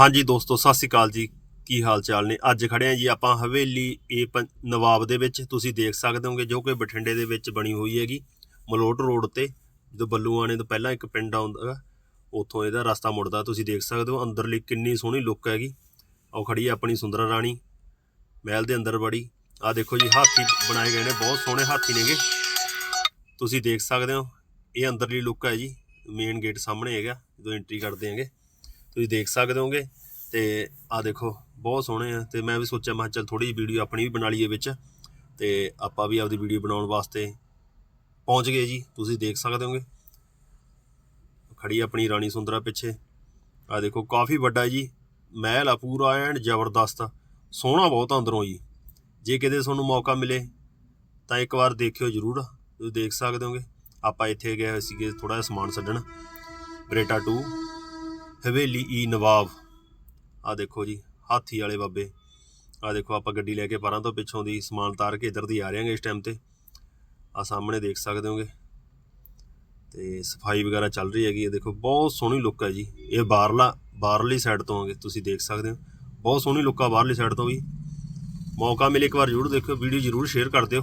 ਹਾਂਜੀ ਦੋਸਤੋ ਸਤਿ ਸ਼੍ਰੀ ਅਕਾਲ ਜੀ। ਕੀ ਹਾਲ ਚਾਲ ਨੇ? ਅੱਜ ਖੜੇ ਆ ਜੀ ਆਪਾਂ ਹਵੇਲੀ ਏ ਪੰ- ਨਵਾਬ ਦੇ ਵਿੱਚ। ਤੁਸੀਂ ਦੇਖ ਸਕਦੇ ਹੋਗੇ ਜੋ ਕਿ ਬਠਿੰਡੇ ਦੇ ਵਿੱਚ ਬਣੀ ਹੋਈ ਹੈਗੀ। ਮਲੋਟ ਰੋਡ ਤੇ ਜਦੋਂ ਬੱਲੂ ਆਣੇ ਤੋਂ ਪਹਿਲਾਂ ਇੱਕ ਪਿੰਡ ਆਉਂਦਾ ਗਾ, ਉੱਥੋਂ ਇਹਦਾ ਰਸਤਾ ਮੁੜਦਾ। ਤੁਸੀਂ ਦੇਖ ਸਕਦੇ ਹੋ ਅੰਦਰਲੀ ਕਿੰਨੀ ਸੋਹਣੀ ਲੁੱਕ ਹੈਗੀ। ਉਹ ਖੜੀ ਆਪਣੀ ਸੁੰਦਰਾ ਰਾਣੀ ਮਹਿਲ ਦੇ ਅੰਦਰ ਬੜੀ। ਆ ਦੇਖੋ ਜੀ ਹਾਥੀ ਬਣਾਏ ਗਏ ਨੇ ਬਹੁਤ ਸੋਹਣੇ ਹਾਥੀ ਨੇਗੇ। ਤੁਸੀਂ ਦੇਖ ਸਕਦੇ ਹੋ ਇਹ ਅੰਦਰਲੀ ਲੁੱਕ ਹੈ ਜੀ। ਮੇਨ ਗੇਟ ਸਾਹਮਣੇ ਹੈਗਾ ਜਦੋਂ ਐਂਟਰੀ ਕਰਦੇ ਹੈਗੇ। ਤੁਸੀਂ ਦੇਖ ਸਕਦੇ ਹੋਗੇ। ਤੇ ਆ ਦੇਖੋ, ਬਹੁਤ ਸੋਹਣੇ ਆ। ਤੇ ਮੈਂ ਵੀ ਸੋਚਿਆ, ਮੈਂ ਚੱਲ ਥੋੜੀ ਜਿਹੀ ਵੀਡੀਓ ਆਪਣੀ ਵੀ ਬਣਾ ਲਈਏ ਵਿੱਚ। ਤੇ ਆਪਾਂ ਵੀ ਆਪਦੀ ਵੀਡੀਓ ਬਣਾਉਣ ਵਾਸਤੇ ਪਹੁੰਚ ਗਏ ਜੀ। ਤੁਸੀਂ ਦੇਖ ਸਕਦੇ ਹੋਗੇ। ਖੜੀ ਆਪਣੀ ਰਾਣੀ ਸੁੰਦਰਾ ਪਿੱਛੇ। ਆ ਦੇਖੋ, ਕਾਫੀ ਵੱਡਾ ਜੀ। ਮਹਿਲ ਆ ਪੂਰਾ ਐਂਡ ਜ਼ਬਰਦਸਤ। ਸੋਹਣਾ ਬਹੁਤ ਆ ਅੰਦਰੋਂ ਜੀ। ਜੇ ਕਿਤੇ ਤੁਹਾਨੂੰ ਮੌਕਾ ਮਿਲੇ, ਤਾਂ ਇੱਕ ਵਾਰ ਦੇਖਿਓ ਜਰੂਰ। ਤੁਸੀਂ ਦੇਖ ਸਕਦੇ ਹੋਗੇ। ਆਪਾਂ ਇੱਥੇ ਗਏ ਸੀਗੇ ਥੋੜਾ ਜਿਹਾ ਸਮਾਨ ਛੱਡਣ। ਬਰੇਟਾ 2 ਹਵੇਲੀ ਈ ਨਵਾਬ। ਆ ਦੇਖੋ ਜੀ, ਹਾਥੀ ਵਾਲੇ ਬਾਬੇ। ਆ ਦੇਖੋ, ਆਪਾਂ ਗੱਡੀ ਲੈ ਕੇ ਪਰਾਂ ਤੋਂ ਪਿੱਛੋਂ ਦੀ ਸਮਾਨ ਤਾਰ ਕੇ ਇੱਧਰ ਦੀ ਆ ਰਹੇ ਹਾਂਗੇ ਇਸ ਟਾਈਮ ਤੇ। ਆ ਸਾਹਮਣੇ ਦੇਖ ਸਕਦੇ ਹੋਗੇ। ਤੇ ਸਫ਼ਾਈ ਵਗੈਰਾ ਚੱਲ ਰਹੀ ਹੈਗੀ ਇਹ ਦੇਖੋ, ਬਹੁਤ ਸੋਹਣੀ ਲੁੱਕ ਹੈ ਜੀ। ਇਹ ਬਾਹਰਲਾ, ਬਾਹਰਲੀ ਸਾਈਡ ਤੋਂ ਆਗੇ, ਤੁਸੀਂ ਦੇਖ ਸਕਦੇ ਹੋ। ਬਹੁਤ ਸੋਹਣੀ ਲੁੱਕ ਆ ਬਾਹਰਲੀ ਸਾਈਡ ਤੋਂ ਵੀ। ਮੌਕਾ ਮਿਲੇ ਇੱਕ ਵਾਰ ਜ਼ਰੂਰ ਦੇਖਿਓ ਵੀਡੀਓ ਜ਼ਰੂਰ ਸ਼ੇਅਰ ਕਰ ਦਿਓ।